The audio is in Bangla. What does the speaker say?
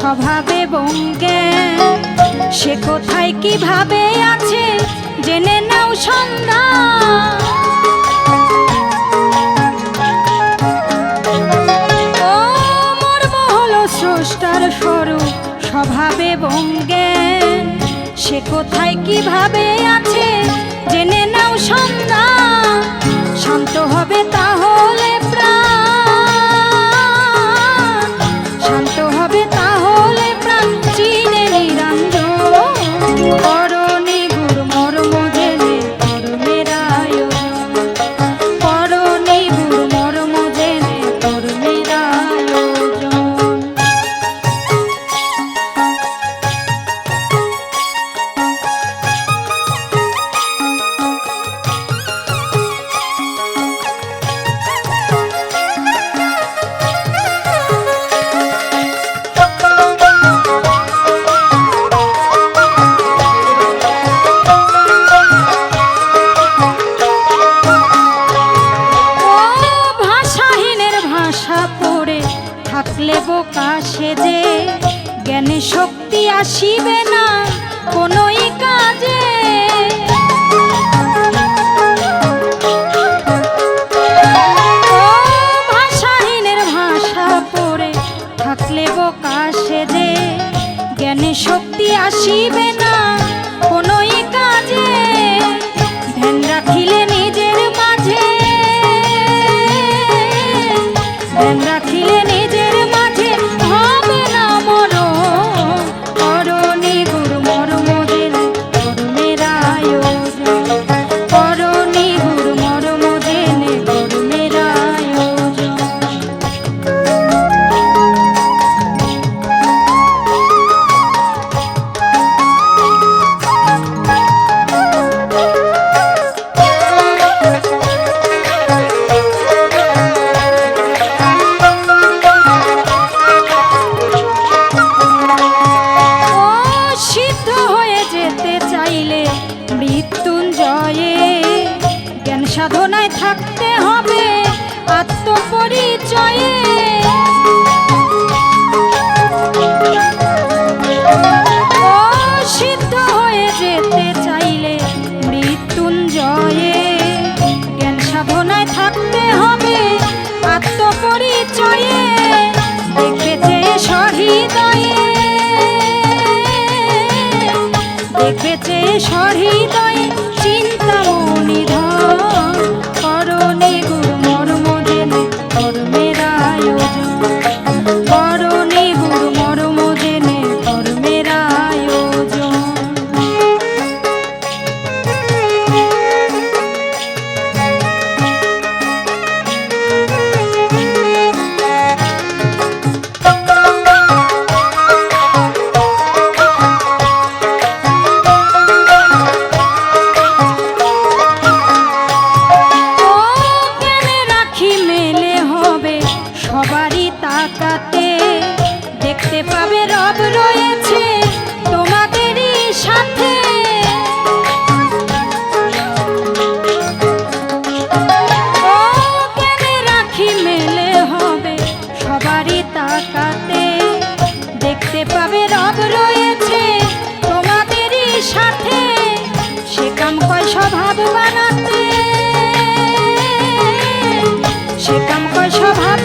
স্বভাবে বঙ্গে। সে কোথায়, কীভাবে আছে, জেনে নাও সন্ধ্যা। স্বভাবে বঙ্গে। সে কোথায়, কীভাবে আছে, জেনে নাও সন্ধ্যা। শান্ত হবে তাহলে থাকলে বোকা সেজে জ্ঞানে শক্তি আসিবে না কোনোই কাজে। ভাষাহীনের ভাষা পড়ে থাকলে বোকা সেজে জ্ঞানে শক্তি আসিবে না কোনোই কাজে। চাইলে মৃত্যুঞ্জয়ে। জ্ঞান সাধনায় থাকতে হবে আত্মপরিচয়ে। হয়ে যেতে চাইলে মৃত্যুঞ্জয়ে। জ্ঞান সাধনায় থাকতে হবে দেখেছে দেখেছে সহৃদয়ে সবারই তাকাতে দেখতে পাবে রব রয়েছে তোমাদেরই সাথে। রাখি মেলে হবে সবারই তাকাতে দেখতে পাবে রব রয়েছে তোমাদেরই সাথে। সে কাম কয় স্বভাব বানাতে, সে কাম কয় স্বভাব